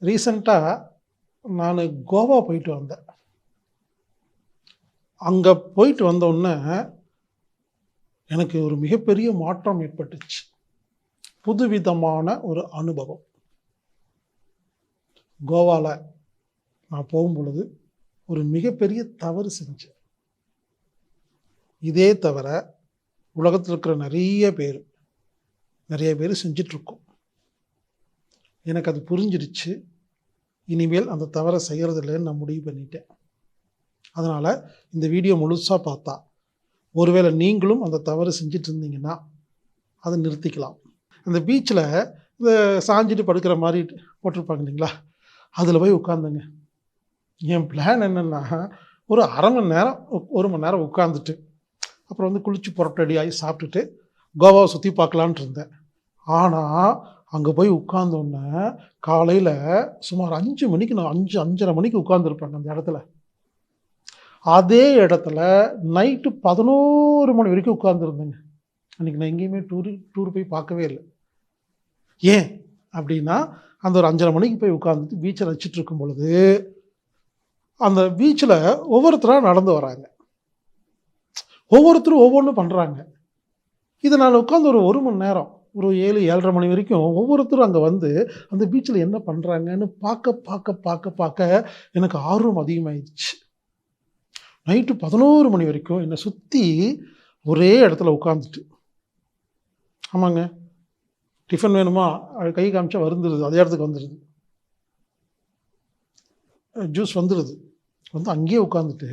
ரீசண்டாக நான் கோவா போயிட்டு வந்தேன். அங்கே போயிட்டு வந்தோடனே எனக்கு ஒரு மிகப்பெரிய மாற்றம் ஏற்பட்டுச்சு. புதுவிதமான ஒரு அனுபவம். கோவாவில் நான் போகும் பொழுது ஒரு மிகப்பெரிய தவறு செஞ்சேன். இதே தவிர உலகத்தில் இருக்கிற நிறைய பேர் நிறைய பேர் செஞ்சிட்ருக்கோம் எனக்கு அது புரிஞ்சிருச்சு. இனிமேல் அந்த தவறை செய்கிறதில்லைன்னு நான் முடிவு பண்ணிட்டேன். அதனால் இந்த வீடியோ முழுசாக பார்த்தா ஒருவேளை நீங்களும் அந்த தவறு செஞ்சுட்டு இருந்தீங்கன்னா அதை நிறுத்திக்கலாம். அந்த பீச்சில் இந்த சாஞ்சிட்டு படுக்கிற மாதிரி போட்டிருப்பாங்க இல்லைங்களா? அதில் போய் உட்காந்துங்க என் பிளான் என்னென்னா ஒரு அரை மணி நேரம் ஒரு மணி நேரம் உட்காந்துட்டு அப்புறம் வந்து குளித்து புரட்டடி ஆகி சாப்பிட்டுட்டு கோவாவை சுற்றி பார்க்கலான்ட்டு இருந்தேன். ஆனால் அங்கே போய் உட்கார்ந்தோன்னே காலையில் சுமார் அஞ்சு மணிக்கு நான் அஞ்சு அஞ்சரை மணிக்கு உட்காந்துருப்பேன் அந்த இடத்துல. அதே இடத்துல நைட்டு பதினோரு மணி வரைக்கும் உட்காந்துருந்தேங்க அன்றைக்கி நான் எங்கேயுமே டூரு டூர் போய் பார்க்கவே இல்லை. ஏன் அப்படின்னா அந்த ஒரு அஞ்சரை மணிக்கு போய் உட்காந்துட்டு பீச்சை ரசிச்சிட்டு இருக்கும் பொழுது அந்த பீச்சில் ஒவ்வொருத்தராக நடந்து வராங்க. ஒவ்வொருத்தரும் ஒவ்வொன்றும் பண்ணுறாங்க இதை நான் உட்காந்து ஒரு ஒரு மணி நேரம். ஒரு ஏழு ஏழரை மணி வரைக்கும் ஒவ்வொருத்தரும் அங்கே வந்து அந்த பீச்சில் என்ன பண்ணுறாங்கன்னு பார்க்க பார்க்க பார்க்க பார்க்க எனக்கு ஆர்வம் அதிகமாயிடுச்சு. நைட்டு பதினோரு மணி வரைக்கும் என்னை சுற்றி ஒரே இடத்துல உட்காந்துட்டு ஆமாங்க. டிஃபன் வேணுமா? அது கை காமிச்சா வருந்துடுது அதே இடத்துக்கு வந்துடுது ஜூஸ் வந்துடுது வந்து அங்கேயே உட்காந்துட்டு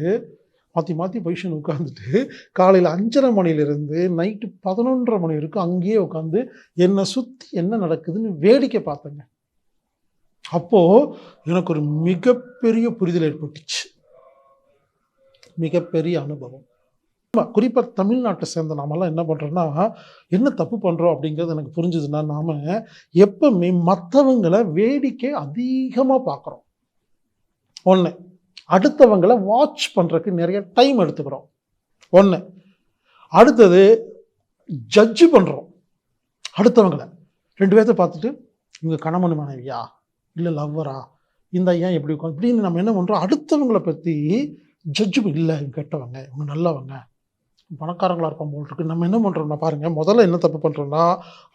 மாற்றி மாற்றி பொசிஷன் உட்காந்துட்டு காலையில் அஞ்சரை மணிலேருந்து நைட்டு பதினொன்றரை மணி வரைக்கும் அங்கேயே உட்காந்து என்னை சுற்றி என்ன நடக்குதுன்னு வேடிக்கை பார்த்தேங்க. அப்போது எனக்கு ஒரு மிகப்பெரிய புரிதல் ஏற்பட்டுச்சு. மிகப்பெரிய அனுபவம். குறிப்பாக தமிழ்நாட்டை சேர்ந்த நாமெல்லாம் என்ன பண்ணுறோன்னா என்ன தப்பு பண்ணுறோம் அப்படிங்கிறது எனக்கு புரிஞ்சுதுன்னா நாம் எப்பவுமே மற்றவங்களை வேடிக்கை அதிகமாக பார்க்குறோம். ஒன்று அடுத்தவங்களை வாட்ச் பண்ணுறதுக்கு நிறைய டைம் எடுத்துக்கிறோம். ஒன்று அடுத்தது ஜட்ஜு பண்ணுறோம் அடுத்தவங்களை. ரெண்டு பேர்த்த பார்த்துட்டு இவங்க கணவன் மனைவியா? இல்லை லவ்வரா இந்த ஏன் எப்படி உட்காந்து இப்படின்னு நம்ம என்ன பண்ணுறோம் அடுத்தவங்களை பற்றி ஜட்ஜு இல்லை இவங்க கெட்டவங்க இவங்க நல்லவங்க பணக்காரங்களாக இருப்பான் போல் இருக்கு. நம்ம என்ன பண்ணுறோம்னா பாருங்கள் முதல்ல என்ன தப்பு பண்ணுறோம்னா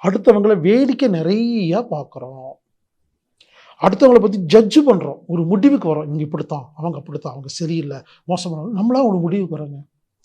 அடுத்தவங்களை வேடிக்கை நிறையா பார்க்குறோம். அடுத்தவங்களை பற்றி ஜட்ஜு பண்ணுறோம் ஒரு முடிவுக்கு வரோம் இங்கே இப்படித்தான் அவங்க அப்படித்தான் அவங்க சரியில்லை மோசமான நம்மளாம் ஒரு முடிவுக்கு வரோங்க